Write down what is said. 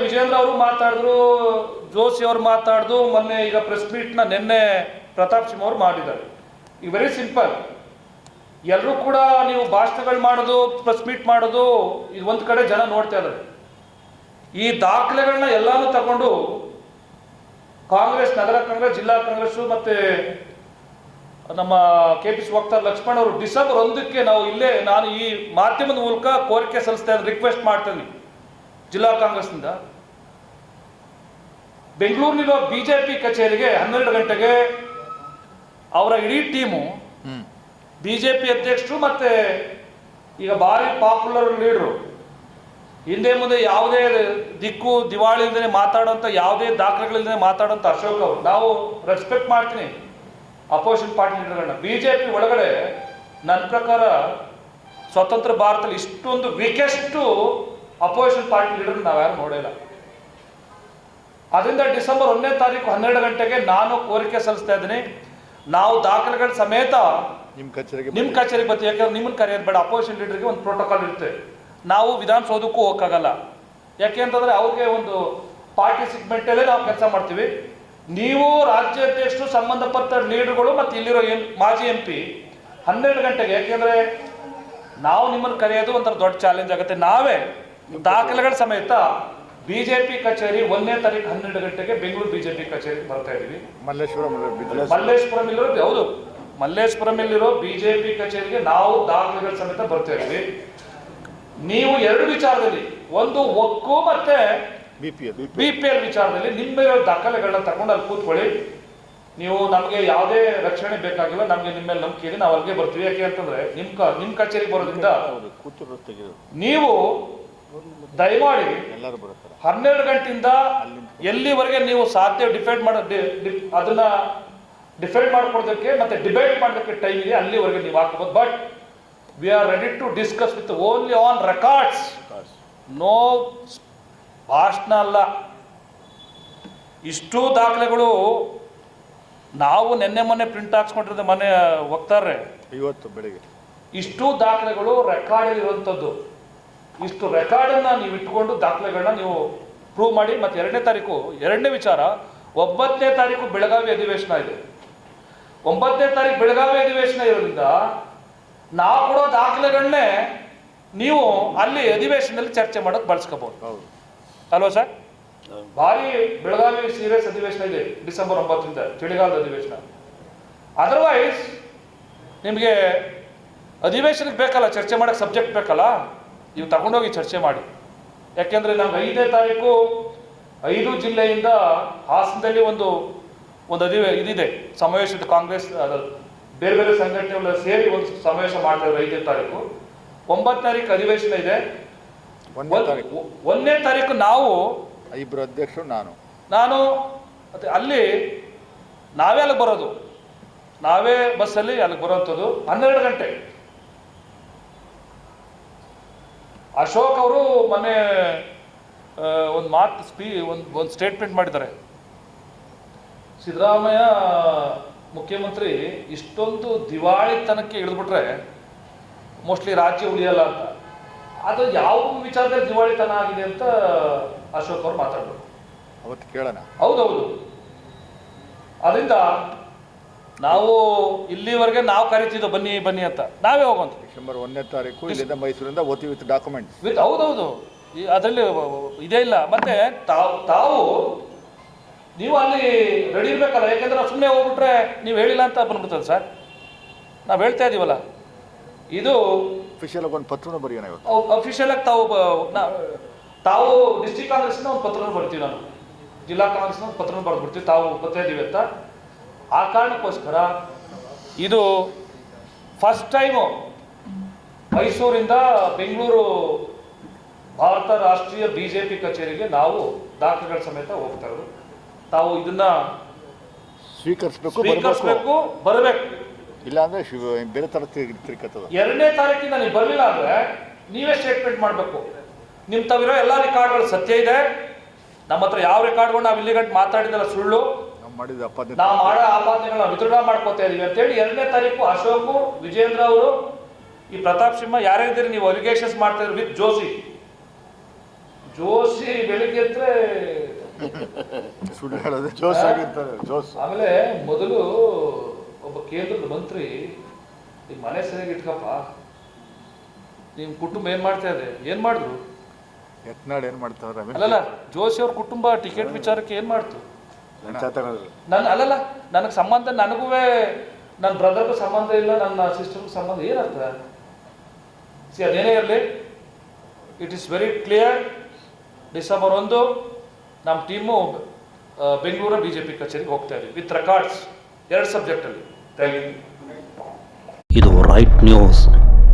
ವಿಜೇಂದ್ರ ಅವರು ಮಾತಾಡಿದ್ರು, ಜೋಶಿ ಅವರು ಮಾತಾಡಿದ್ರು ಮೊನ್ನೆ ಈಗ ಪ್ರೆಸ್ ಮೀಟ್ನ ನಿನ್ನೆ ಪ್ರತಾಪ್ ಸಿಂಹ ಅವರು ಮಾಡಿದ್ದಾರೆ. ಈ ವೆರಿ ಸಿಂಪಲ್ ಎಲ್ಲರೂ ಕೂಡ ನೀವು ಭಾಷಣಗಳು ಮಾಡೋದು ಪ್ರೆಸ್ ಮೀಟ್ ಮಾಡೋದು ಇದು ಒಂದು ಕಡೆ ಜನ ನೋಡ್ತಾ ಇದ್ದಾರೆ. ಈ ದಾಖಲೆಗಳನ್ನ ಎಲ್ಲಾನು ತಗೊಂಡು ಕಾಂಗ್ರೆಸ್, ನಗರ ಕಾಂಗ್ರೆಸ್, ಜಿಲ್ಲಾ ಕಾಂಗ್ರೆಸ್ ಮತ್ತೆ ನಮ್ಮ ಕೆ ಪಿ ಸಿ ವಕ್ತಾರ ಲಕ್ಷ್ಮಣ್ ಅವರು ಡಿಸೆಂಬರ್ ಒಂದಕ್ಕೆ ನಾವು ಇಲ್ಲೇ, ನಾನು ಈ ಮಾಧ್ಯಮದ ಮೂಲಕ ಕೋರಿಕೆ ಸಲ್ಲಿಸ್ತಾ ರಿಕ್ವೆಸ್ಟ್ ಮಾಡ್ತೇನೆ ಜಿಲ್ಲಾ ಕಾಂಗ್ರೆಸ್ನಿಂದ. ಬೆಂಗಳೂರಿನಲ್ಲಿರೋ ಬಿಜೆಪಿ ಕಚೇರಿಗೆ ಹನ್ನೆರಡು ಗಂಟೆಗೆ ಅವರ ಇಡೀ ಟೀಮು ಬಿಜೆಪಿ ಅಧ್ಯಕ್ಷರು ಮತ್ತೆ ಈಗ ಭಾರಿ ಪಾಪ್ಯುಲರ್ ಲೀಡ್ರು ಹಿಂದೆ ಮುಂದೆ ಯಾವುದೇ ದಿಕ್ಕು ದಿವಾಳಿ ಇಲ್ಲದೆ ಮಾತಾಡೋಂಥ ಯಾವುದೇ ದಾಖಲೆಗಳಿಲ್ಲದೆ ಮಾತಾಡೋಂಥ ಅಶೋಕ್ ಅವರು. ನಾವು ರೆಸ್ಪೆಕ್ಟ್ ಮಾಡ್ತೀನಿ ಅಪೋಸಿಷನ್ ಪಾರ್ಟಿ ಲೀಡರ್ಗಳನ್ನ ಬಿಜೆಪಿ ಒಳಗಡೆ ನನ್ನ ಪ್ರಕಾರ ಸ್ವತಂತ್ರ ಭಾರತದಲ್ಲಿ ಇಷ್ಟೊಂದು ವೀಕೆಸ್ಟು ಅಪೋಸಿಷನ್ ಪಾರ್ಟಿ ಲೀಡರ್ ನಾವು ಯಾರು ನೋಡಿಲ್ಲ. ಅದರಿಂದ ಡಿಸೆಂಬರ್ ಒಂದನೇ ತಾರೀಕು ಹನ್ನೆರಡು ಗಂಟೆಗೆ ನಾನು ಕೋರಿಕೆ ಸಲ್ಲಿಸ್ತಾ ಇದ್ದೀನಿ. ನಾವು ದಾಖಲೆಗಳ ಸಮೇತ ನಿಮ್ಮ ಕಚೇರಿಗೆ ನಿಮ್ಮ ಕಚೇರಿಗೆ ಬರ್ತೀವಿ ಯಾಕಂದ್ರೆ ನಿಮ್ಮನ್ನು ಕರೆಯೋದು ಬೇಡ. ಅಪೋಸಿಷನ್ ಲೀಡರ್ಗೆ ಒಂದು ಪ್ರೋಟೋಕಾಲ್ ಇರುತ್ತೆ. ನಾವು ವಿಧಾನಸೌಧಕ್ಕೂ ಹೋಗಕ್ಕಾಗಲ್ಲ. ಯಾಕೆ ಅಂತಂದ್ರೆ ಅವ್ರಿಗೆ ಒಂದು ಪಾರ್ಟಿ ಸಿಗ್ಮೆಂಟಲ್ಲೇ ನಾವು ಕೆಲಸ ಮಾಡ್ತೀವಿ. ನೀವು ರಾಜ್ಯಾಧ್ಯಕ್ಷರು ಸಂಬಂಧಪಟ್ಟ ಲೀಡರ್ಗಳು ಮತ್ತು ಇಲ್ಲಿರೋ ಎಂ ಮಾಜಿ ಎಂ ಪಿ ಹನ್ನೆರಡು ಗಂಟೆಗೆ ಯಾಕೆಂದ್ರೆ ನಾವು ನಿಮ್ಮನ್ನು ಕರೆಯೋದು ಒಂಥರ ದೊಡ್ಡ ಚಾಲೆಂಜ್ ಆಗುತ್ತೆ. ನಾವೇ ದಾಖಲೆಗಳ ಸಮೇತ ಬಿಜೆಪಿ ಕಚೇರಿ ಒಂದನೇ ತಾರೀಕು ಹನ್ನೆರಡು ಗಂಟೆಗೆ ಬೆಂಗಳೂರು ಬಿಜೆಪಿ ಕಚೇರಿ ಬರ್ತಾ ಇದ್ದೀವಿ. ಮಲ್ಲೇಶ್ವರಂ ಮಲ್ಲೇಶ್ವರಂ ಹೌದು ಮಲ್ಲೇಶ್ವರಂ ಇಲ್ಲಿರೋ ಬಿಜೆಪಿ ಕಚೇರಿಗೆ ನಾವು ದಾಖಲೆಗಳ ಸಮೇತ ಬರ್ತಾ ಇದ್ದೀವಿ. ನೀವು ಎರಡು ವಿಚಾರದಲ್ಲಿ ಒಂದು ಒಕ್ಕು ಮತ್ತೆ ಬಿ ಪಿ ಎಲ್ ವಿಚಾರದಲ್ಲಿ ನಿಮ್ಮ ದಾಖಲೆಗಳನ್ನ ತಗೊಂಡು ಅಲ್ಲಿ ಕೂತ್ಕೊಳ್ಳಿ. ನೀವು ನಮಗೆ ಯಾವುದೇ ರಕ್ಷಣೆ ಬೇಕಾಗಿಲ್ಲ ನಮಗೆ ನಿಮ್ಮ ಮೇಲೆ ನಂಬಿಕೆ ಇದೆ ನಾವು ಅಲ್ಲಿಗೆ ಬರ್ತೀವಿ. ಯಾಕೆ ಅಂತಂದ್ರೆ ನಿಮ್ ಕ ನಿಮ್ ಕಚೇರಿಗೆ ಬರೋದ್ರಿಂದ ನೀವು ದಯಮಾಡಿ ಹನ್ನೆರಡು ಗಂಟೆಯಿಂದ ಎಲ್ಲಿವರೆಗೆ ನೀವು ಸಾಧ್ಯ ಡಿಫೆಂಡ್ ಮಾಡ ಅದನ್ನ ಡಿಫೆಂಡ್ ಮಾಡ್ಕೊಡೋದಕ್ಕೆ ಮತ್ತೆ ಡಿಬೇಟ್ ಮಾಡೋದಕ್ಕೆ ಟೈಮ್ ಇದೆ ಅಲ್ಲಿವರೆಗೆ ನೀವು ಹಾಕಬಹುದು but we are ready to discuss with only on records no ಭಾಷಣ ಅಲ್ಲ. ಇಷ್ಟು ದಾಖಲೆಗಳು ನಾವು ನಿನ್ನೆ ಮೊನ್ನೆ ಪ್ರಿಂಟ್ ಹಾಕ್ಸ್ಕೊಂಡಿರೋದು ಮನೆ ಹೋಗ್ತಾರೆ ಇವತ್ತು ಬೆಳಿಗ್ಗೆ. ಇಷ್ಟು ದಾಖಲೆಗಳು ರೆಕಾರ್ಡ್ ಇರುವಂಥದ್ದು. ಇಷ್ಟು ರೆಕಾರ್ಡನ್ನು ನೀವು ಇಟ್ಕೊಂಡು ದಾಖಲೆಗಳನ್ನ ನೀವು ಪ್ರೂವ್ ಮಾಡಿ ಮತ್ತೆ ಎರಡನೇ ತಾರೀಕು ಎರಡನೇ ವಿಚಾರ ಒಂಬತ್ತನೇ ತಾರೀಕು ಬೆಳಗಾವಿ ಅಧಿವೇಶನ ಇದೆ. ಒಂಬತ್ತನೇ ತಾರೀಕು ಬೆಳಗಾವಿ ಅಧಿವೇಶನ ಇರೋದ್ರಿಂದ ನಾವು ಕೊಡೋ ದಾಖಲೆಗಳನ್ನೇ ನೀವು ಅಲ್ಲಿ ಅಧಿವೇಶನದಲ್ಲಿ ಚರ್ಚೆ ಮಾಡೋಕೆ ಬಳಸ್ಕೋಬಹುದು ಹೌದು. ಅಲ್ವಾ ಸರ್? ಭಾರಿ ಬೆಳಗಾವಿ ಸೀರಿಯಸ್ ಅಧಿವೇಶನ ಇದೆ ಡಿಸೆಂಬರ್ ಒಂಬತ್ತರಿಂದ ಚಳಿಗಾಲದ ಅಧಿವೇಶನ. ಅದರ್ವೈಸ್ ನಿಮಗೆ ಅಧಿವೇಶನಕ್ಕೆ ಬೇಕಲ್ಲ ಚರ್ಚೆ ಮಾಡೋಕ್ಕೆ ಸಬ್ಜೆಕ್ಟ್ ಬೇಕಲ್ಲ? ನೀವು ತಗೊಂಡೋಗಿ ಚರ್ಚೆ ಮಾಡಿ. ಯಾಕೆಂದ್ರೆ ನಾವು ಐದನೇ ತಾರೀಕು ಐದು ಜಿಲ್ಲೆಯಿಂದ ಹಾಸನದಲ್ಲಿ ಒಂದು ಒಂದು ಅಧಿವೆ ಇದಿದೆ. ಸಮಾವೇಶದ ಕಾಂಗ್ರೆಸ್ ಬೇರೆ ಬೇರೆ ಸಂಘಟನೆಗಳ ಸೇರಿ ಒಂದು ಸಮಾವೇಶ ಮಾಡ್ತಾ ಇದ್ದಾರೆ ಐದನೇ ತಾರೀಕು. ಒಂಬತ್ತು ತಾರೀಕು ಅಧಿವೇಶನ ಇದೆ. ಒಂದನೇ ತಾರೀಕು. ಒಂದ್- ಒಂದನೇ ತಾರೀಕು ನಾವು ಇಬ್ಬರು ಅಧ್ಯಕ್ಷರು ನಾನು. ನಾನು ಮತ್ತೆ ಅಲ್ಲಿ ನಾವೇ ಅಲ್ಲಿಗೆ ಬರೋದು. ನಾವೇ ಬಸ್ಸಲ್ಲಿ ಅಲ್ಲಿಗೆ ಬರೋವಂಥದ್ದು. ಹನ್ನೆರಡು ಗಂಟೆ. ಅಶೋಕ್ ಅವರು ಮೊನ್ನೆ ಒಂದು ಮಾತು ಸ್ಪೀ ಒಂದು ಒಂದು ಸ್ಟೇಟ್ಮೆಂಟ್ ಮಾಡಿದ್ದಾರೆ. ಸಿದ್ದರಾಮಯ್ಯ ಮುಖ್ಯಮಂತ್ರಿ ಇಷ್ಟೊಂದು ದಿವಾಳಿತನಕ್ಕೆ ಇಳಿದ್ಬಿಟ್ರೆ ಮೋಸ್ಟ್ಲಿ ರಾಜ್ಯ ಉಳಿಯಲ್ಲ ಅಂತ. ಅದು ಯಾವ ವಿಚಾರದಲ್ಲಿ ದಿವಾಳಿತನ ಆಗಿದೆ ಅಂತ ಅಶೋಕ್ ಅವರು ಮಾತಾಡಿದ್ರು ಅವತ್ತು ಕೇಳೋಣ. ಹೌದೌದು. ಅದರಿಂದ ನಾವು ಇಲ್ಲಿವರೆಗೆ ನಾವು ಕರಿತಿದ್ದು ಬನ್ನಿ ಬನ್ನಿ ಅಂತ. ನಾವೇ ಹೋಗುವಂತ ಡಿಸೆಂಬರ್ ಒಂದನೇ ತಾರೀಕು ಇಲ್ಲಿಂದ ಮೈಸೂರಿಂದ ಓತಿ ವಿತ್ ಡಾಕ್ಯುಮೆಂಟ್ಸ್. ವಿತ್ ಹೌದೌದು. ಈ ಅದರಲ್ಲಿ ಇದೇ ಇಲ್ಲ. ಮತ್ತೆ ತಾವು ತಾವು ನೀವು ಅಲ್ಲಿ ರೆಡಿ ಇರ್ಬೇಕಲ್ಲ ಯಾಕೆಂದ್ರೆ ನಾವು ಸುಮ್ಮನೆ ಹೋಗ್ಬಿಟ್ರೆ ನೀವು ಹೇಳಿಲ್ಲ ಅಂತ ಬಂದ್ಬಿಡ್ತದೆ ಸರ್. ನಾವು ಹೇಳ್ತಾ ಇದೀವಲ್ಲ. ಇದು ಅಫಿಷಿಯಲ್ ಒಂದು ಪತ್ರನು ಬರೆಯೋಣ ಇವತ್ತು. ಅಫಿಷಿಯಲ್ ಆಗಿ ತಾವು ತಾವು ಡಿಸ್ಟಿಕ್ ಕಾಂಗ್ರೆಸ್ನ ಒಂದು ಪತ್ರನ ಬರ್ತೀವಿ ನಾನು. ಜಿಲ್ಲಾ ಕಾಂಗ್ರೆಸ್ನ ಒಂದು ಪತ್ರನ ಬರೆದ್ಬಿಡ್ತೀವಿ. ತಾವು ಬರ್ತಾ ಇದೀವಿ ಅಂತ. ಆ ಕಾರಣಕ್ಕೋಸ್ಕರ ಇದು ಫಸ್ಟ್ ಟೈಮು ಮೈಸೂರಿಂದ ಬೆಂಗಳೂರು ಭಾರತ ರಾಷ್ಟ್ರೀಯ ಬಿ ಜೆ ಪಿ ಕಚೇರಿಗೆ ನಾವು ದಾಖಲೆಗಳ ಸಮೇತ ಹೋಗ್ತಾ ಇರೋದು. ತಾವು ಇದನ್ನ ಸ್ವೀಕರಿಸಬೇಕು ಬರಬೇಕು ಸ್ವೀಕರಿಸಬೇಕು ಬರಬೇಕು. ಇಲ್ಲಾಂದ್ರೆ ಬೇರೆ ತರ ಎರಡನೇ ತಾರೀಕಿಂದ ನೀವು ಬರಲಿಲ್ಲ ಅಂದ್ರೆ ನೀವೇ ಸ್ಟೇಟ್ಮೆಂಟ್ ಮಾಡಬೇಕು. ನಿಮ್ಮ ತಾವಿರೋ ಎಲ್ಲ ರೆಕಾರ್ಡ್ಗಳು ಸತ್ಯ ಇದೆ. ನಮ್ಮ ಹತ್ರ ಯಾವ ರೆಕಾರ್ಡ್ಗಳು ನಾವು ಇಲ್ಲಿ ಗಂಟು ಮಾತಾಡಿದಲ್ಲ ಸುಳ್ಳು. ಮಾಡಿದ ಅಪಾದನೆ ನಾವು ಮಾಡೋ ಆಪಾದನೆಗಳನ್ನ ವಿತರಣಾ ಮಾಡ್ಕೋತಾ ಇದೀವಿ ಅಂತೇಳಿ ಎರಡನೇ ತಾರೀಕು ಅಶೋಕು ವಿಜೇಂದ್ರ ಅವರು ಈ ಪ್ರತಾಪ್ ಸಿಂಹ ಯಾರಿದ್ದೀರಿ ನೀವು ಅಲಿಗೇಷನ್ಸ್ ಮಾಡ್ತಾ ಇದ್ರು ವಿತ್ ಜೋಶಿ. ಜೋಶಿ ಬೆಳಿಗ್ಗೆ ಅಂದ್ರೆ ಸುಳ್ಳು ಹೇಳೋದು ಆಗಿರ್ತಾರೆ ಆಮೇಲೆ ಮೊದಲು ಒಬ್ಬ ಕೇಂದ್ರದ ಮಂತ್ರಿ ಈ ಮನೆ ಸರಿಯಾಗಿ ಇಟ್ಕಪ್ಪ. ನಿಮ್ ಕುಟುಂಬ ಏನ್ ಮಾಡ್ತಾ ಇದೆ? ಏನ್ ಮಾಡಿದ್ರು? ಯತ್ನಾಳ್ ಏನ್ ಮಾಡ್ತಾರೆ ಅಲ್ಲ ಅಲ್ಲಲ್ಲ ಜೋಶಿ ಅವ್ರ ಕುಟುಂಬ ಟಿಕೆಟ್ ವಿಚಾರಕ್ಕೆ ಏನ್ ಮಾಡ್ತು? ಲಂಚ ತಗೊಳ್ಳೋದು ನನ್ ಅಲ್ಲಲ್ಲ ನನಗೆ ಸಂಬಂಧ ನನಗೂ ನನ್ನ ಬ್ರದರ್ಗೂ ಸಂಬಂಧ ಇಲ್ಲ ನನ್ನ ಸಿಸ್ಟರ್ಗೂ ಸಂಬಂಧ ಏನಂತ ಸಿ ಅದೇನೇ ಇರಲಿ it is very clear December ಒಂದು ನಮ್ಮ ಟೀಮು ಬೆಂಗಳೂರ ಬಿ ಜೆ ಪಿ ಕಚೇರಿಗೆ ಹೋಗ್ತಾ ಇದ್ದೀವಿ ವಿತ್ ರೆಕಾರ್ಡ್ಸ್ ಎರಡು ಸಬ್ಜೆಕ್ಟಲ್ಲಿ. ಥ್ಯಾಂಕ್ ಯು ಇದು ರೈಟ್ ನ್ಯೂಸ್